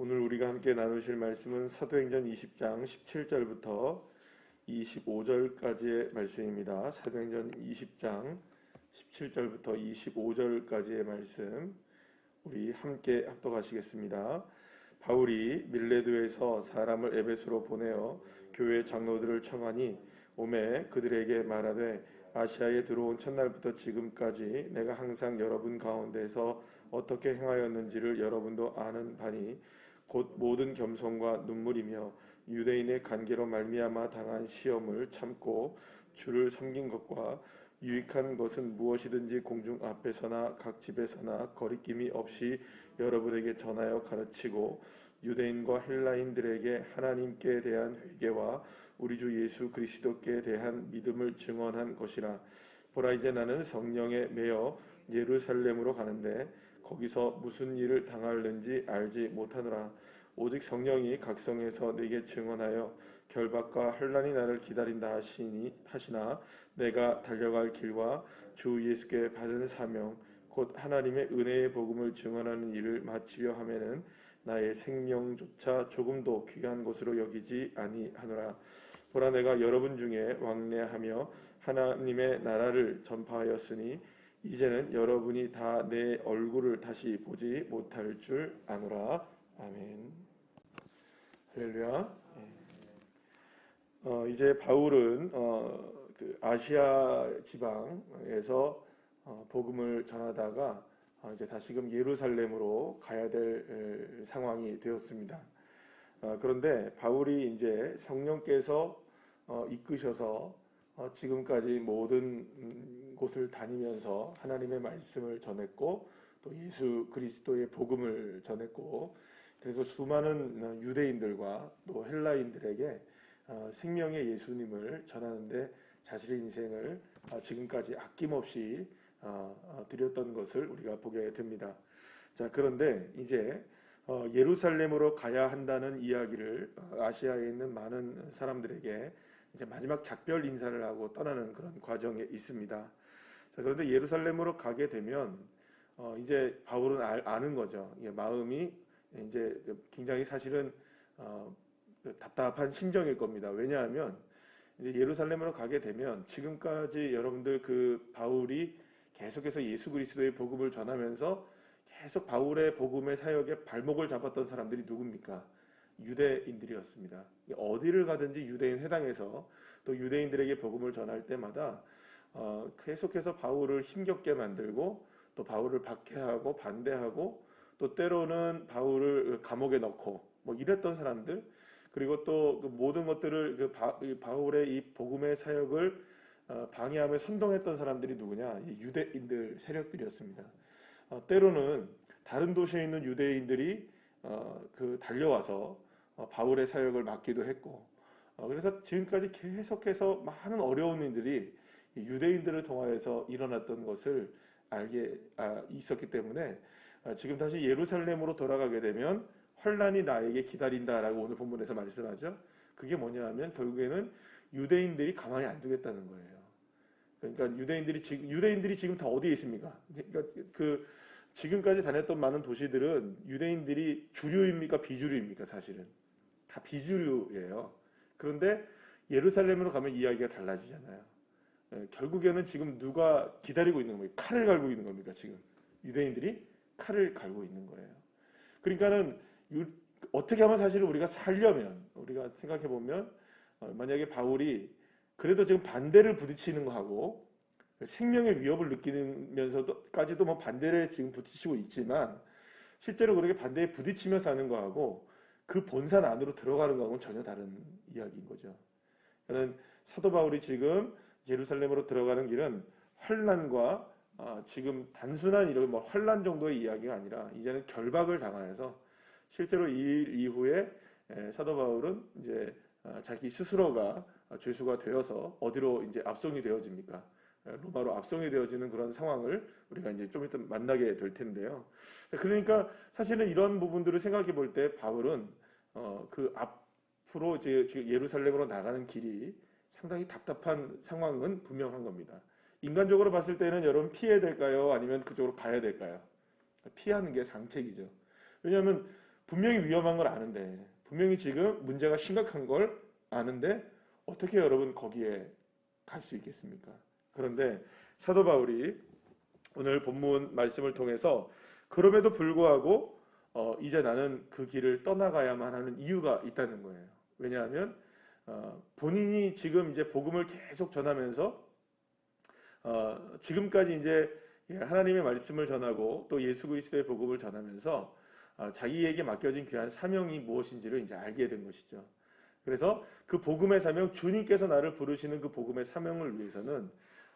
오늘 우리가 함께 나누실 말씀은 사도행전 20장 17절부터 25절까지의 말씀입니다. 사도행전 20장 17절부터 25절까지의 말씀 우리 함께 합독하시겠습니다. 바울이 밀레도에서 사람을 에베소로 보내어 교회 장로들을 청하니 오매 그들에게 말하되 아시아에 들어온 첫날부터 지금까지 내가 항상 여러분 가운데서 어떻게 행하였는지를 여러분도 아는 바니 곧 모든 겸손과 눈물이며 유대인의 관계로 말미암아 당한 시험을 참고 주를 섬긴 것과 유익한 것은 무엇이든지 공중 앞에서나 각 집에서나 거리낌이 없이 여러분에게 전하여 가르치고 유대인과 헬라인들에게 하나님께 대한 회개와 우리 주 예수 그리스도께 대한 믿음을 증언한 것이라. 보라 이제 나는 성령에 매여 예루살렘으로 가는데 거기서 무슨 일을 당할는지 알지 못하노라. 오직 성령이 각성에서 내게 증언하여 결박과 환란이 나를 기다린다 하시니 하시나 내가 달려갈 길과 주 예수께 받은 사명 곧 하나님의 은혜의 복음을 증언하는 일을 마치려 하면은 나의 생명조차 조금도 귀한 것으로 여기지 아니하노라. 보라 내가 여러분 중에 왕래하며 하나님의 나라를 전파하였으니 이제는 여러분이 다 내 얼굴을 다시 보지 못할 줄 아노라. 아멘. 할렐루야. 어, 이제 바울은 어, 그 아시아 지방에서 어, 복음을 전하다가 어, 이제 다시금 예루살렘으로 가야 될 에, 상황이 되었습니다. 어, 그런데 바울이 이제 성령께서 어, 이끄셔서 어, 지금까지 모든 음, 곳을 다니면서 하나님의 말씀을 전했고 또 예수 그리스도의 복음을 전했고 그래서 수많은 어, 유대인들과 또 헬라인들에게 어, 생명의 예수님을 전하는데 자신의 인생을 어, 지금까지 아낌없이 드렸던 것을 우리가 보게 됩니다. 자 그런데 이제 어, 예루살렘으로 가야 한다는 이야기를 어, 아시아에 있는 많은 사람들에게 이제 마지막 작별 인사를 하고 떠나는 그런 과정에 있습니다. 자, 그런데 예루살렘으로 가게 되면 어, 이제 바울은 알, 아는 거죠. 이게 마음이 이제 굉장히 사실은 어, 그 답답한 심정일 겁니다. 왜냐하면 예루살렘으로 가게 되면 지금까지 여러분들 그 바울이 계속해서 예수 그리스도의 복음을 전하면서 계속 바울의 복음의 사역에 발목을 잡았던 사람들이 누굽니까? 유대인들이었습니다. 어디를 가든지 유대인 회당에서 또 유대인들에게 복음을 전할 때마다 어, 계속해서 바울을 힘겹게 만들고 또 바울을 박해하고 반대하고 또 때로는 바울을 감옥에 넣고 뭐 이랬던 사람들 그리고 또 그 모든 것들을 그 바, 이 바울의 이 복음의 사역을 어, 방해하며 선동했던 사람들이 누구냐? 이 유대인들 세력들이었습니다. 어, 때로는 다른 도시에 있는 유대인들이 어, 그 달려와서 어, 바울의 사역을 맡기도 했고 어, 그래서 지금까지 계속해서 많은 어려운 일들이 이 유대인들을 통하여서 일어났던 것을 알게 아, 있었기 때문에 아, 지금 다시 예루살렘으로 돌아가게 되면 환란이 나에게 기다린다라고 오늘 본문에서 말씀하죠. 그게 뭐냐하면 결국에는 유대인들이 가만히 안 두겠다는 거예요. 그러니까 유대인들이 지금 유대인들이 지금 다 어디에 있습니까? 그러니까 그 지금까지 다녔던 많은 도시들은 유대인들이 주류입니까 비주류입니까 사실은 다 비주류예요. 그런데 예루살렘으로 가면 이야기가 달라지잖아요. 예, 결국에는 지금 누가 기다리고 있는 겁니까? 칼을 갈고 있는 겁니까 지금 유대인들이 칼을 갈고 있는 거예요. 그러니까는 유, 어떻게 하면 사실 우리가 살려면 우리가 생각해 보면 어, 만약에 바울이 그래도 지금 반대를 부딪히는 거하고 생명의 위협을 느끼면서도까지도 뭐 반대를 지금 부딪히고 있지만 실제로 그렇게 반대에 부딪히며 사는 거하고 그 본산 안으로 들어가는 거하고는 전혀 다른 이야기인 거죠. 그는 사도 바울이 지금 예루살렘으로 들어가는 길은 환란과 아, 지금 단순한 이런 뭐 환란 정도의 이야기가 아니라 이제는 결박을 당하여서 실제로 이 일 이후에 에, 사도 바울은 이제 아, 자기 스스로가 죄수가 되어서 어디로 이제 압송이 되어집니까? 에, 로마로 압송이 되어지는 그런 상황을 우리가 이제 좀 이따 만나게 될 텐데요. 그러니까 사실은 이런 부분들을 생각해 볼 때 바울은 어, 그 앞으로 이제 지금 예루살렘으로 나가는 길이 상당히 답답한 상황은 분명한 겁니다. 인간적으로 봤을 때는 여러분 피해야 될까요? 아니면 그쪽으로 가야 될까요? 피하는 게 상책이죠. 왜냐하면 분명히 위험한 걸 아는데 분명히 지금 문제가 심각한 걸 아는데 어떻게 여러분 거기에 갈 수 있겠습니까? 그런데 사도 바울이 오늘 본문 말씀을 통해서 그럼에도 불구하고 어, 이제 나는 그 길을 떠나가야만 하는 이유가 있다는 거예요. 왜냐하면 어, 본인이 지금 이제 복음을 계속 전하면서 어, 지금까지 이제 하나님의 말씀을 전하고 또 예수 그리스도의 복음을 전하면서 어, 자기에게 맡겨진 귀한 사명이 무엇인지를 이제 알게 된 것이죠. 그래서 그 복음의 사명, 주님께서 나를 부르시는 그 복음의 사명을 위해서는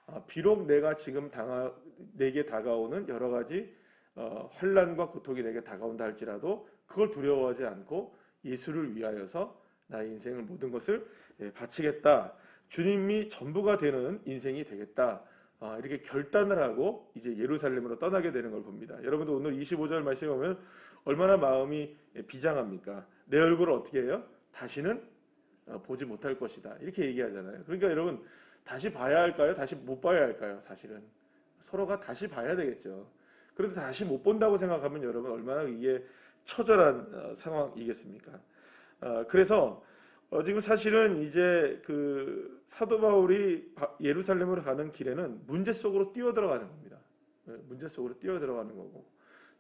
어, 비록 내가 지금 당하, 내게 다가오는 여러 가지 어, 환란과 고통이 내게 다가온다 할지라도 그걸 두려워하지 않고 예수를 위하여서 나의 인생을 모든 것을 예, 바치겠다. 주님이 전부가 되는 인생이 되겠다. 아, 이렇게 결단을 하고 이제 예루살렘으로 떠나게 되는 걸 봅니다. 여러분도 오늘 25절 말씀에 보면 얼마나 마음이 예, 비장합니까? 내 얼굴을 어떻게 해요? 다시는 어, 보지 못할 것이다. 이렇게 얘기하잖아요. 그러니까 여러분 다시 봐야 할까요? 다시 못 봐야 할까요? 사실은 서로가 다시 봐야 되겠죠. 그런데 다시 못 본다고 생각하면 여러분 얼마나 이게 처절한 어, 상황이겠습니까? 어, 그래서 어, 지금 사실은 이제 그 사도 바울이 바- 예루살렘으로 가는 길에는 문제 속으로 뛰어 들어가는 겁니다. 예, 문제 속으로 뛰어 들어가는 거고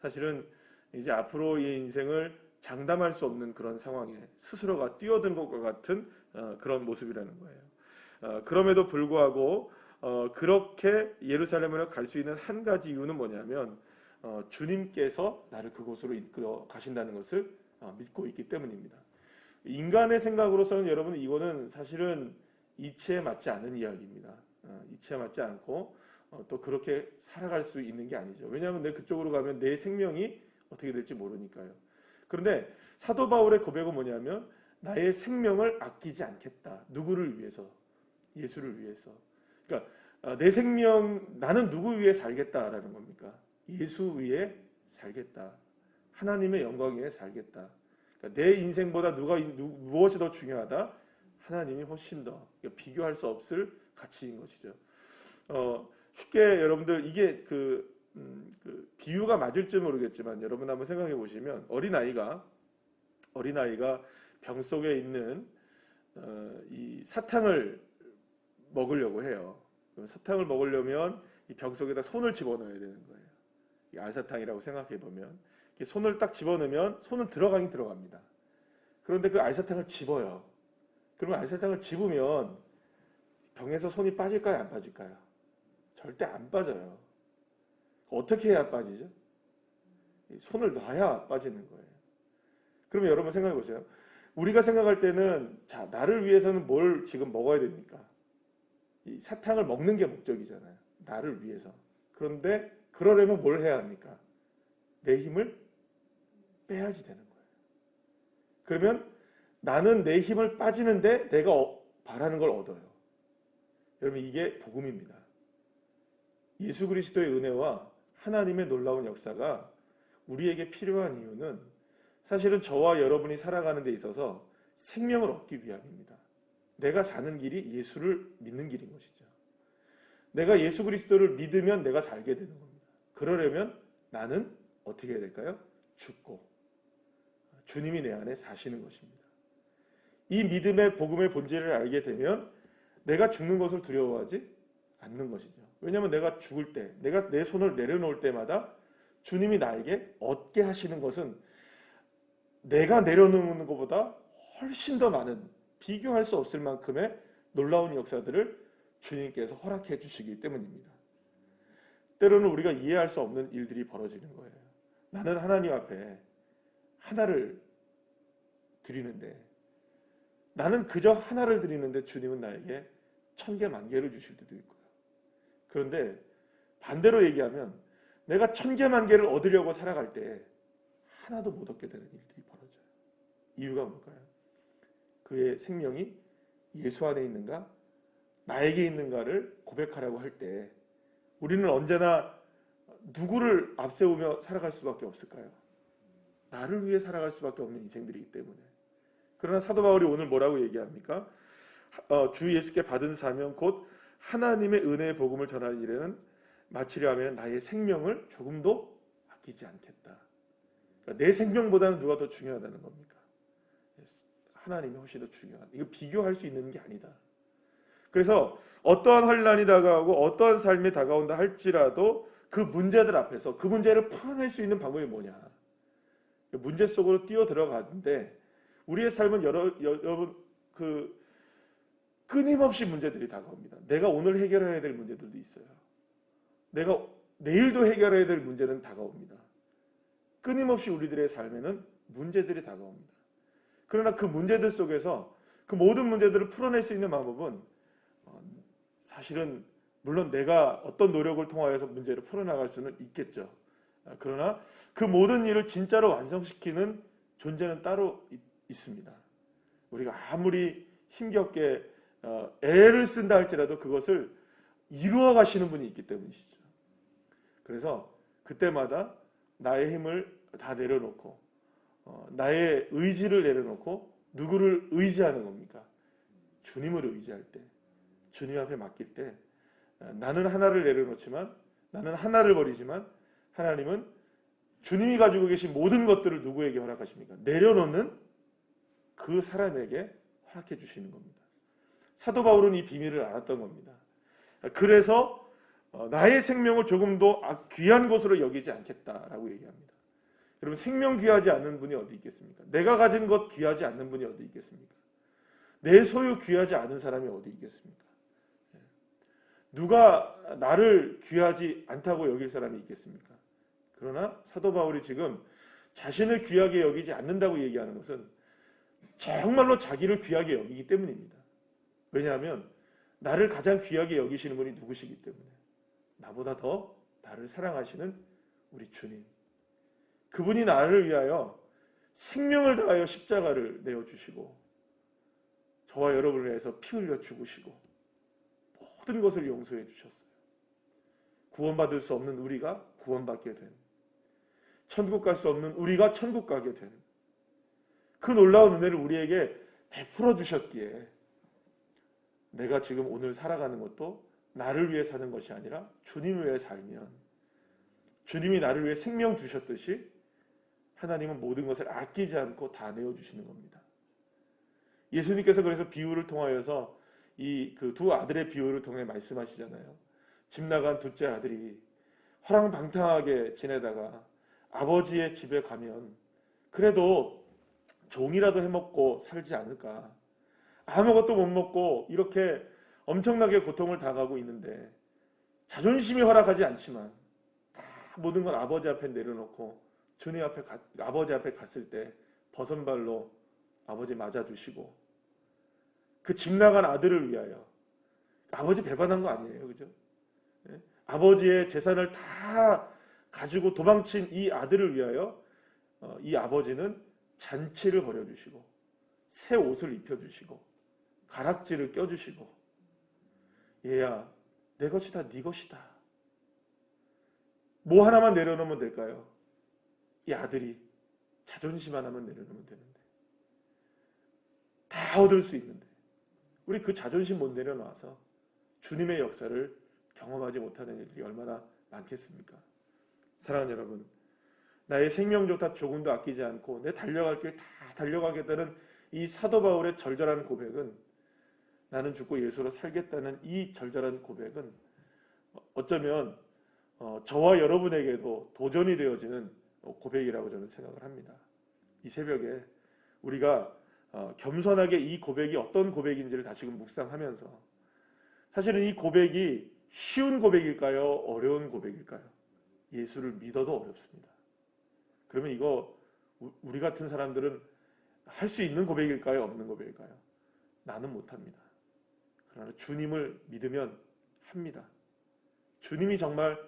사실은 이제 앞으로 이 인생을 장담할 수 없는 그런 상황에 스스로가 뛰어든 것과 같은 어, 그런 모습이라는 거예요. 어, 그럼에도 불구하고 어, 그렇게 예루살렘으로 갈 수 있는 한 가지 이유는 뭐냐면 어, 주님께서 나를 그곳으로 이끌어 가신다는 것을 어, 믿고 있기 때문입니다. 인간의 생각으로서는 여러분 이거는 사실은 이치에 맞지 않는 이야기입니다. 어, 이치에 맞지 않고 어, 또 그렇게 살아갈 수 있는 게 아니죠. 왜냐하면 내 그쪽으로 가면 내 생명이 어떻게 될지 모르니까요. 그런데 사도 바울의 고백은 뭐냐면 나의 생명을 아끼지 않겠다. 누구를 위해서? 예수를 위해서. 그러니까 어, 내 생명 나는 누구 위해 살겠다라는 겁니까? 예수 위해 살겠다. 하나님의 영광 위해 살겠다. 그러니까 내 인생보다 누가 누, 무엇이 더 중요하다? 하나님이 훨씬 더 그러니까 비교할 수 없을 가치인 것이죠. 어, 쉽게 여러분들 이게 그, 음, 그 비유가 맞을지 모르겠지만 여러분 한번 생각해 보시면 어린 아이가 어린 아이가 병 속에 있는 어, 이 사탕을 먹으려고 해요. 사탕을 먹으려면 이 병 속에다 손을 집어넣어야 되는 거예요. 이 알사탕이라고 생각해 보면 손을 딱 집어넣으면 손은 들어가긴 들어갑니다. 그런데 그 알사탕을 집어요. 그러면 알사탕을 집으면 병에서 손이 빠질까요? 안 빠질까요? 절대 안 빠져요. 어떻게 해야 빠지죠? 이 손을 놔야 빠지는 거예요. 그러면 여러분 생각해 보세요. 우리가 생각할 때는 자 나를 위해서는 뭘 지금 먹어야 됩니까? 이 사탕을 먹는 게 목적이잖아요. 나를 위해서. 그런데 그러려면 뭘 해야 합니까? 내 힘을 빼야지 되는 거예요. 그러면 나는 내 힘을 빠지는데 내가 어- 바라는 걸 얻어요. 여러분 이게 복음입니다. 예수 그리스도의 은혜와 하나님의 놀라운 역사가 우리에게 필요한 이유는 사실은 저와 여러분이 살아가는 데 있어서 생명을 얻기 위함입니다. 내가 사는 길이 예수를 믿는 길인 것이죠. 내가 예수 그리스도를 믿으면 내가 살게 되는 겁니다. 그러려면 나는 어떻게 해야 될까요? 죽고 주님이 내 안에 사시는 것입니다. 이 믿음의 복음의 본질을 알게 되면 내가 죽는 것을 두려워하지 않는 것이죠. 왜냐하면 내가 죽을 때, 내가 내 손을 내려놓을 때마다 주님이 나에게 얻게 하시는 것은 내가 내려놓는 것보다 훨씬 더 많은 비교할 수 없을 만큼의 놀라운 역사들을 주님께서 허락해 주시기 때문입니다. 때로는 우리가 이해할 수 없는 일들이 벌어지는 거예요. 나는 하나님 앞에 하나를 드리는데 나는 그저 하나를 드리는데 주님은 나에게 천 개, 만 개를 주실 때도 있고요. 그런데 반대로 얘기하면 내가 천 개, 만 개를 얻으려고 살아갈 때 하나도 못 얻게 되는 일들이 벌어져요. 이유가 뭘까요? 그의 생명이 예수 안에 있는가, 나에게 있는가를 고백하라고 할 때 우리는 언제나 누구를 앞세우며 살아갈 수밖에 없을까요? 나를 위해 살아갈 수밖에 없는 인생들이기 때문에. 그러나 사도 바울이 오늘 뭐라고 얘기합니까? 어, 주 예수께 받은 사명 곧 하나님의 은혜의 복음을 전하는 일에는 마치려 하면 나의 생명을 조금도 아끼지 않겠다. 그러니까 내 생명보다는 누가 더 중요하다는 겁니까? 하나님이 훨씬 더 중요하다. 이거 비교할 수 있는 게 아니다. 그래서 어떠한 환란이 다가오고 어떠한 삶이 다가온다 할지라도 그 문제들 앞에서 그 문제를 풀어낼 수 있는 방법이 뭐냐? 문제 속으로 뛰어 들어가는데 우리의 삶은 여러, 여러분 그 끊임없이 문제들이 다가옵니다. 내가 오늘 해결해야 될 문제들도 있어요. 내가 내일도 해결해야 될 문제는 다가옵니다. 끊임없이 우리들의 삶에는 문제들이 다가옵니다. 그러나 그 문제들 속에서 그 모든 문제들을 풀어낼 수 있는 방법은 어, 사실은 물론 내가 어떤 노력을 통하여서 문제를 풀어나갈 수는 있겠죠. 아, 그러나 그 모든 일을 진짜로 완성시키는 존재는 따로 있, 있습니다. 우리가 아무리 힘겹게 어, 애를 쓴다 할지라도 그것을 이루어 가시는 분이 있기 때문이시죠. 그래서 그때마다 나의 힘을 다 내려놓고 어, 나의 의지를 내려놓고 누구를 의지하는 겁니까? 주님을 의지할 때, 주님 앞에 맡길 때 어, 나는 하나를 내려놓지만 나는 하나를 버리지만 하나님은 주님이 가지고 계신 모든 것들을 누구에게 허락하십니까? 내려놓는 그 사람에게 허락해 주시는 겁니다. 사도 바울은 이 비밀을 알았던 겁니다. 그래서 어, 나의 생명을 조금 더 아, 귀한 것으로 여기지 않겠다라고 얘기합니다. 여러분 생명 귀하지 않는 분이 어디 있겠습니까? 내가 가진 것 귀하지 않는 분이 어디 있겠습니까? 내 소유 귀하지 않은 사람이 어디 있겠습니까? 예. 누가 나를 귀하지 않다고 여길 사람이 있겠습니까? 그러나 사도 바울이 지금 자신을 귀하게 여기지 않는다고 얘기하는 것은 정말로 자기를 귀하게 여기기 때문입니다. 왜냐하면 나를 가장 귀하게 여기시는 분이 누구시기 때문에 나보다 더 나를 사랑하시는 우리 주님. 그분이 나를 위하여 생명을 다하여 십자가를 내어 주시고 저와 여러분을 위해서 피 흘려 죽으시고 모든 것을 용서해 주셨어요. 구원받을 수 없는 우리가 구원받게 된 천국 갈 수 없는 우리가 천국 가게 된 그 놀라운 은혜를 우리에게 베풀어 주셨기에 내가 지금 오늘 살아가는 것도 나를 위해 사는 것이 아니라 주님을 위해 살면 주님이 나를 위해 생명 주셨듯이 하나님은 모든 것을 아끼지 않고 다 내어 주시는 겁니다. 예수님께서 그래서 비유를 통하여서 이 그 두 아들의 비유를 통해 말씀하시잖아요. 집 나간 둘째 아들이 허랑방탕하게 지내다가 아버지의 집에 가면 그래도 종이라도 해먹고 살지 않을까. 아무것도 못 먹고 이렇게 엄청나게 고통을 당하고 있는데 자존심이 허락하지 않지만 다 모든 걸 아버지 앞에 내려놓고 주님 앞에 가, 아버지 앞에 갔을 때 버선발로 아버지 맞아주시고 그 집 나간 아들을 위하여 아버지 배반한 거 아니에요, 그죠? 예? 아버지의 재산을 다 가지고 도망친 이 아들을 위하여 어, 이 아버지는 잔치를 벌여주시고 새 옷을 입혀주시고 가락지를 껴주시고 얘야 내 것이 다 네 것이다. 뭐 하나만 내려놓으면 될까요? 이 아들이 자존심 하나만 내려놓으면 되는데 다 얻을 수 있는데 우리 그 자존심 못 내려놔서 주님의 역사를 경험하지 못하는 일들이 얼마나 많겠습니까? 사랑하는 여러분, 나의 생명조차 조금도 아끼지 않고 내 달려갈 길 다 달려가겠다는 이 사도 바울의 절절한 고백은 나는 죽고 예수로 살겠다는 이 절절한 고백은 어쩌면 어, 저와 여러분에게도 도전이 되어지는 고백이라고 저는 생각을 합니다. 이 새벽에 우리가 어, 겸손하게 이 고백이 어떤 고백인지를 다시금 묵상하면서 사실은 이 고백이 쉬운 고백일까요? 어려운 고백일까요? 예수를 믿어도 어렵습니다. 그러면 이거 우리 같은 사람들은 할 수 있는 고백일까요? 없는 고백일까요? 나는 못합니다. 그러나 주님을 믿으면 합니다. 주님이 정말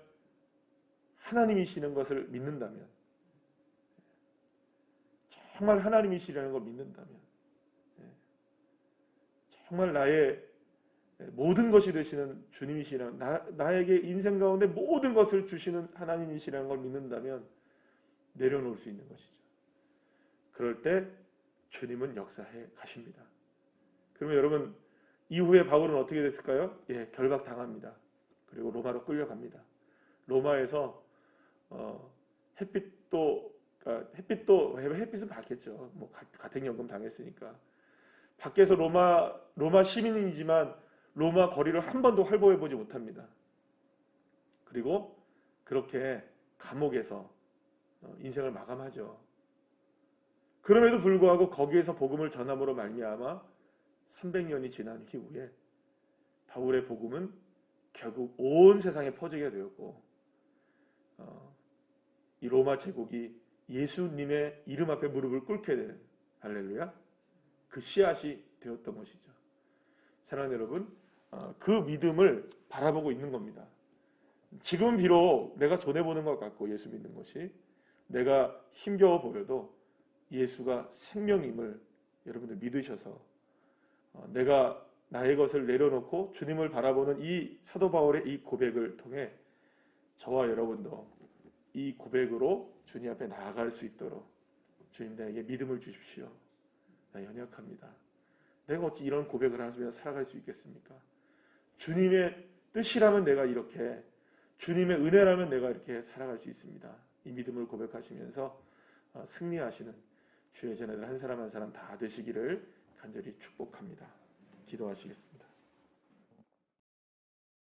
하나님이시는 것을 믿는다면, 정말 하나님이시라는 걸 믿는다면, 예, 정말 나의 모든 것이 되시는 주님이시라는 나, 나에게 인생 가운데 모든 것을 주시는 하나님이시라는 걸 믿는다면 내려놓을 수 있는 것이죠. 그럴 때 주님은 역사해 가십니다. 그러면 여러분 이후에 바울은 어떻게 됐을까요? 예, 결박 당합니다. 그리고 로마로 끌려갑니다. 로마에서 어, 햇빛도 그러니까 햇빛도 햇빛은 받겠죠. 뭐 가- 가택연금 당했으니까 밖에서 로마 로마 시민이지만 로마 거리를 한 번도 활보해 보지 못합니다. 그리고 그렇게 감옥에서 어, 인생을 마감하죠. 그럼에도 불구하고 거기에서 복음을 전함으로 말미암아 300년이 지난 이후에 바울의 복음은 결국 온 세상에 퍼지게 되었고 어, 이 로마 제국이 예수님의 이름 앞에 무릎을 꿇게 되는 할렐루야 그 씨앗이 되었던 것이죠. 사랑하는 여러분, 어, 그 믿음을 바라보고 있는 겁니다. 지금 비록 내가 손해 보는 것 같고 예수 믿는 것이 내가 힘겨워 보여도 예수가 생명임을 여러분들 믿으셔서 어, 내가 나의 것을 내려놓고 주님을 바라보는 이 사도 바울의 이 고백을 통해 저와 여러분도 이 고백으로 주님 앞에 나아갈 수 있도록 주님 나에게 믿음을 주십시오. 나 연약합니다. 내가 어찌 이런 고백을 하면서 살아갈 수 있겠습니까? 주님의 뜻이라면 내가 이렇게 주님의 은혜라면 내가 이렇게 살아갈 수 있습니다. 이 믿음을 고백하시면서 어, 승리하시는 주의 자녀들 한 사람 한 사람 다 되시기를 간절히 축복합니다. 기도하시겠습니다.